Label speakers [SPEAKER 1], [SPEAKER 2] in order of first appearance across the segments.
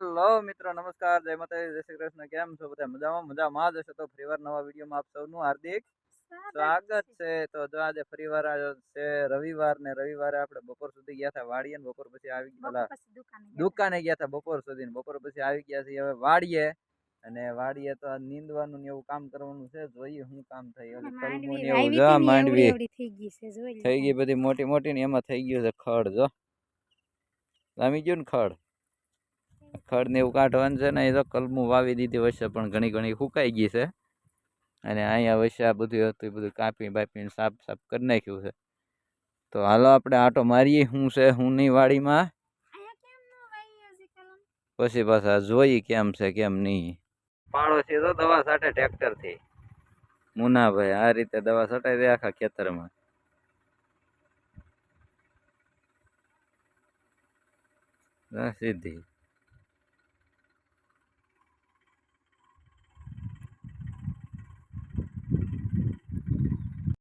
[SPEAKER 1] Hello મિત્રો નમસ્કાર જય માતા જય શ્રી કૃષ્ણ કેમ છો બધા? મજામાં? મજામાં જ હશે તો ફરીવાર નવા વિડીયોમાં આપ સૌનું હાર્દિક સ્વાગત છે. તો જો આજે ફરીવાર છે રવિવાર ને રવિવારે આપણે બપોર સુધી ગયા હતા વાડીએ ને બપોર પછી આવી ગયા દુકાને ગયા હતા બપોર સુધી ને. બપોર પછી આવી ગયા છીએ હવે વાડીએ અને વાડીએ તો નીંદવાનું ને એવું કામ કરવાનું છે. જોઈએ શું કામ ને એવું જો માંડવી. થઈ ગઈ બધી મોટી મોટી ને એમાં થઈ ગયું છે ખડ જો. જામી ગયું ને ખડ. ખડ ને એવું કાઢવાનું છે ને એ તો કલમું વાવી દીધી વચ્ચે પણ ઘણી ઘણી સુકાઈ ગઈ છે. અને અહીંયા વચ્ચે આ બધું હતું એ બધું કાપી બાપીને સાફ સાફ કરી નાખ્યું છે. તો હાલો આપણે આટો મારીએ શું છે હું નહીં વાડીમાં? પછી પાછા જોઈએ કેમ છે કેમ નહીં. પાડોશી તો દવા છાંટે ટ્રેક્ટરથી મુનાભાઈ આ રીતે દવા છટાઈ દે આખા ખેતરમાં. સીધી.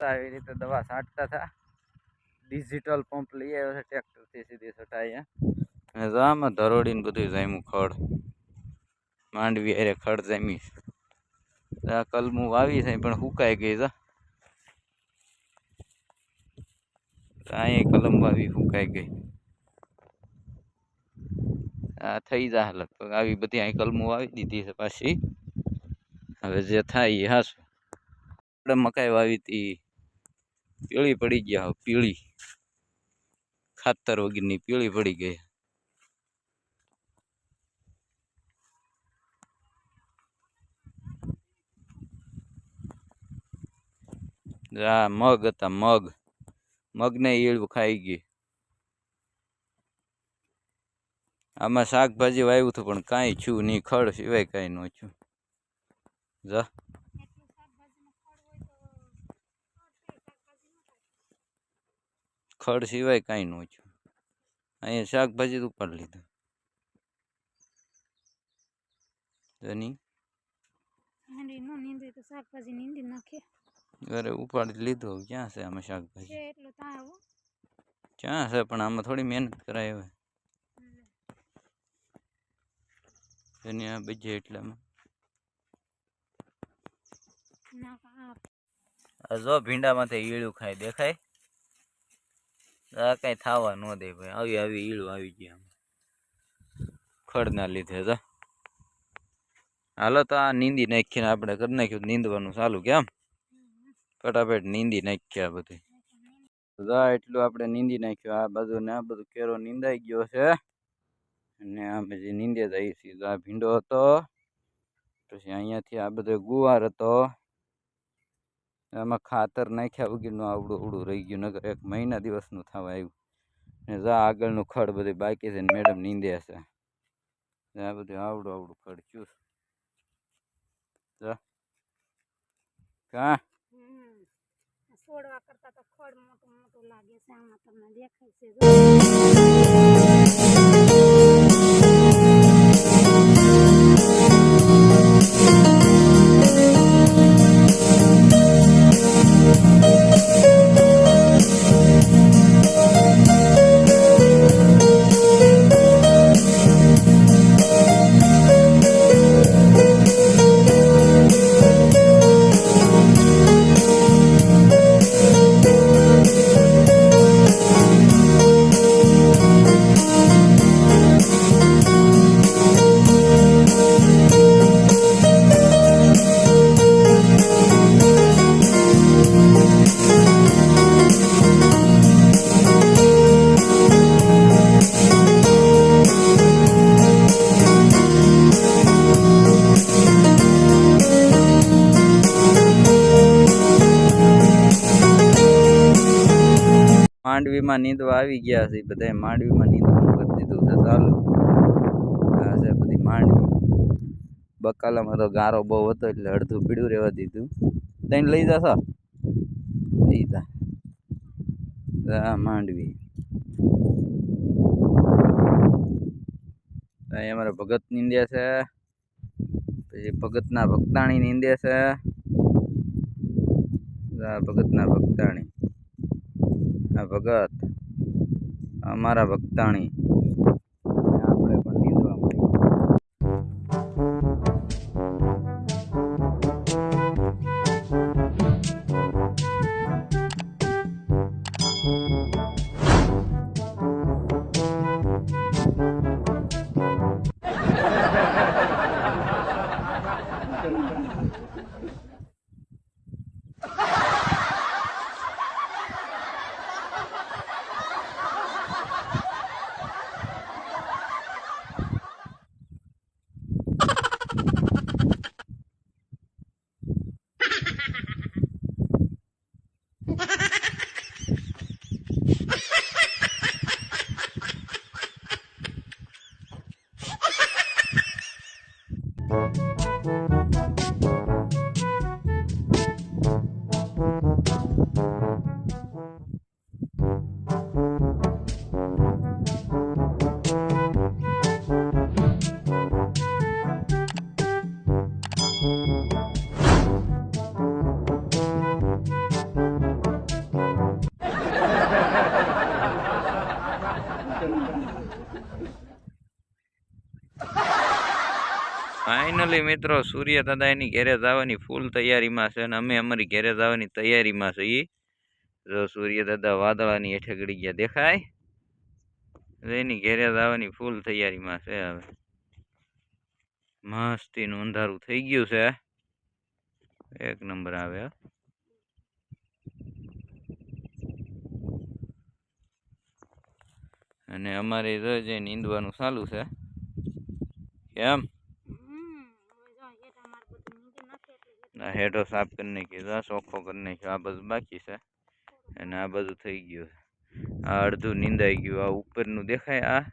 [SPEAKER 1] આવી રીતે દવા છાંટતા હતા. ડિજિટલ પંપ લઈ આવ્યો છે, ટ્રેક્ટરથી સીધી છટાઈ અને જો આમાં ધરોડીને બધું જામ્યું ખડ. માંડવી અરે ખડ જામી આ કલમું વાવી છે, પણ સુકાઈ ગઈ છે. અહીંયા કલમ વાવી સુકાઈ ગઈ. આ થઈ જા લગભગ આવી બધી અહીં કલમું વાવી દીધી છે પાછી. હવે જે થાય એ હાશું આપણે મકાઈ વાવી હતી પીળી પડી ગયા હવે, પીળી. ખાતર વગરની પીળી પડી ગઈ. આ મગ હતા, મગ. મગને ઈળવું ખાઈ ગઈ. આમાં શાકભાજી વાવ્યું હતું, પણ કાંઈ છું નહીં, ખડ સિવાય કાંઈ ન છું. જા. ખડ સિવાય કાંઈ ન છું અહીંયા શાકભાજી ઉપર લીધું. જની ઘરે ઉપાડી લીધું. ક્યાં છે આમાં શાકભાજી? ક્યાં છે? પણ આમાં થોડી મહેનત કરાય હવે. એની આ બીજે એટલામાં. જો ભીંડામાંથી ઈળું ખાય દેખાય. કઈ થાવા ન દે ભાઈ. આવી આવી ઈળું આવી ગયા ખડના લીધે તો હાલો તો આ નીંદી નાખીને આપણે કરી નાખ્યું, નીંદવાનું ચાલુ કેમ ફટાફટ નીંદી નાખ્યા બધું. બધા એટલું આપણે નીંદી નાખ્યું, આ બધું ને આ બધું કેરો નીંદાઈ ગયો છે. અને આ પછી નીંદે જાય સીધો આ ભીંડો હતો, પછી અહીંયાથી આ બધો ગુવાર હતો. એમાં ખાતર નાખ્યા વગરનું આવડું આવડું રહી ગયું નગર એક મહિના દિવસનું થવા આવ્યું. ને જા આગળનું ખડ બધું બાકી છે ને મેડમ નીંદે છે આ બધું આવડું આવડું ખડ ચૂસ કા?
[SPEAKER 2] કરતા તો ખડ મોટું મોટું લાગે છે, આમાં તમને દેખાય છે
[SPEAKER 1] માંડવીમાં નીંદવા આવી ગયા છે. બધા માંડવીમાં નીંદવાનું કરી દીધું છે. ચાલુ. છે બધી માંડવી. બકાલામાં તો ગારો બહુ હતો એટલે અડધું પીળું રહેવા દીધું. તઈને લઈ જશો લઈ જા. માંડવી. અહીં અમારા ભગત નીંદે છે. પછી ભગતના ભક્તાણી નીંદે છે. ભગતના ભક્તાણી. ભગત અમારા ભક્તાણી. thank you ફાઇનલી મિત્રો, સૂર્ય દાદા એની ઘેરે જવાની ફૂલ તૈયારીમાં છે અને અમે અમારી ઘેરે જવાની તૈયારીમાં છીએ જો સૂર્ય દાદા વાદળાની હેઠે ગળી ગયા દેખાય? એની ઘેરે જવાની ફૂલ તૈયારીમાં છે હવે. મસ્તીનું અંધારું થઈ ગયું છે. એક નંબર આવે. અને અમારે જો જે નીંદવાનું ચાલુ છે. કેમ
[SPEAKER 2] હમ હવે જો હેઠ અમારે બધું નીકળી નાખે એટલે હેઠ
[SPEAKER 1] સાફ કરી નાખ્યો આ ચોખ્ખો કરી નાખ્યો આ બધું બાકી છે. અને આ બધું થઈ ગયું આ અડધું નીંદાઈ ગયું. આ ઉપરનું દેખાય આ?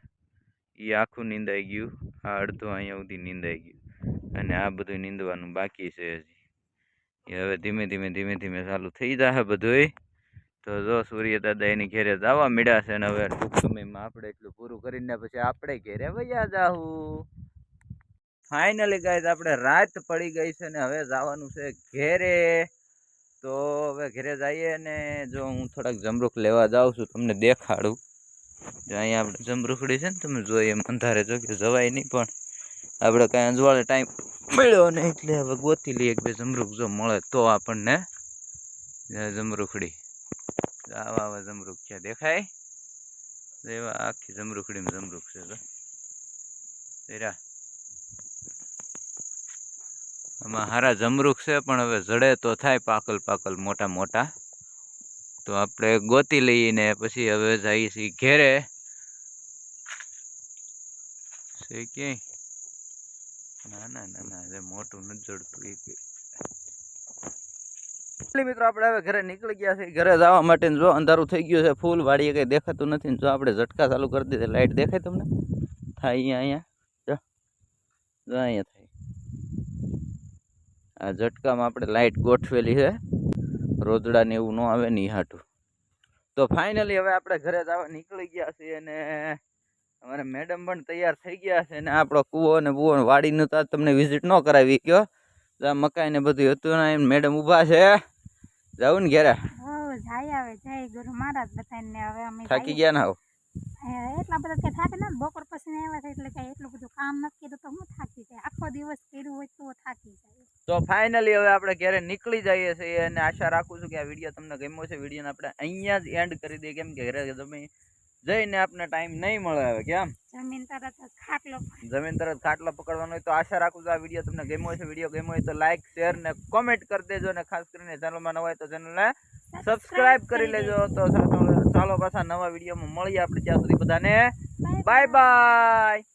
[SPEAKER 1] એ આખું નીંદાઈ ગયું. આ અડધું અહીંયા સુધી નીંદાઈ ગયું. અને આ બધું નીંદવાનું બાકી છે હજી. હવે ધીમે ધીમે ધીમે ધીમે ચાલુ થઈ જશે બધુંય. તો જો સૂર્ય દાદા એની ઘેરે જવા મળ્યા છે ને હવે ટૂંક સમયમાં આપણે એટલું પૂરું કરીને પછી આપણે ઘેરે વયા જાહું. ફાઇનલી ગાઈઝ આપણે રાત પડી ગઈ છે ને હવે જવાનું છે ઘેરે. તો હવે ઘેરે જઈએ ને જો હું થોડાક જમરૂખ લેવા જાઉં છું, તમને દેખાડું. જો અહીંયા આપણે જમરૂખડી છે ને, તમે જોઈએ એમ અંધારે જો કે જવાય નહીં, પણ આપણે કાંઈ અંજવાળે ટાઈમ મળ્યો નહીં એટલે હવે ગોતી લઈએ એક બે જમરૂખ જો મળે તો આપણને. જમરૂખડી આવા આવા જમરૂખ છે દેખાય? એવા આખી જમરૂખડીમાં જમરૂખ છે તો આમાં હારા જમરૂખ છે, પણ હવે જડે તો થાય પાકલ પાકલ મોટા મોટા. તો આપણે ગોતી લઈને પછી હવે જઈએ છીએ ઘેરે. મોટું નથી જડતું મિત્રો આપણે હવે ઘરે નીકળી ગયા છે ઘરે જવા માટે જો અંધારું થઈ ગયું છે, ફૂલ વાડીએ કંઈ દેખાતું નથી જો આપણે ઝટકા ચાલુ કરી દીધી, લાઈટ દેખાય તમને? થાય અહીંયા અહીંયા. અહીંયા થાય. આ ઝટકામાં આપણે લાઈટ ગોઠવેલી છે. રોજડા ને એવું ન આવે નહીં ઈ હાટું. તો ફાઇનલી હવે આપણે ઘરે જવા નીકળી ગયા છીએ અને અમારે મેડમ પણ તૈયાર થઈ ગયા છે ને આપણો કૂવો અને બુવો વાડીનું તો તમને વિઝિટ ન કરાવી ગયો. આ મકાઈ ને બધું હતું ને મેડમ ઊભા છે. જાવું ને ઘેરે.
[SPEAKER 2] જાય આવે. જય
[SPEAKER 1] થાકી ગયા ના હે,
[SPEAKER 2] એટલા બધા કઈ થાકે ને બપોર પછી આવ્યા છે એટલે કઈ એટલું બધું કામ નથી કર્યું તો હું થાકી જાય? આખો દિવસ કર્યું હોય તો થાકી જાય.
[SPEAKER 1] તો ફાઇનલી હવે આપણે ઘરે નીકળી જઈએ છીએ અને આશા રાખું છું કે આ વીડિયો તમને ગમ્યો છે વિડીયોને આપણે અહીંયા જ એન્ડ કરી દઈએ. કેમ કે ઘરે તમે જઈને આપણે ટાઈમ નહીં મળે હવે કેમ
[SPEAKER 2] જમીન તરત ખાટલો
[SPEAKER 1] જમીન તરત ખાટલા પકડવાનો હોય તો આશા રાખું છું આ વીડિયો તમને ગમ્યો છે વીડિયો ગમ્યો હોય તો લાઈક શેર ને કોમેન્ટ કરી દેજો અને ખાસ કરીને ચેનલમાં નવા હોય તો ચેનલને સબસ્ક્રાઇબ કરી લેજો. તો ચાલો ચાલો પાછા નવા વિડીયોમાં મળીએ આપણે ત્યાં સુધી બધાને. Bye bye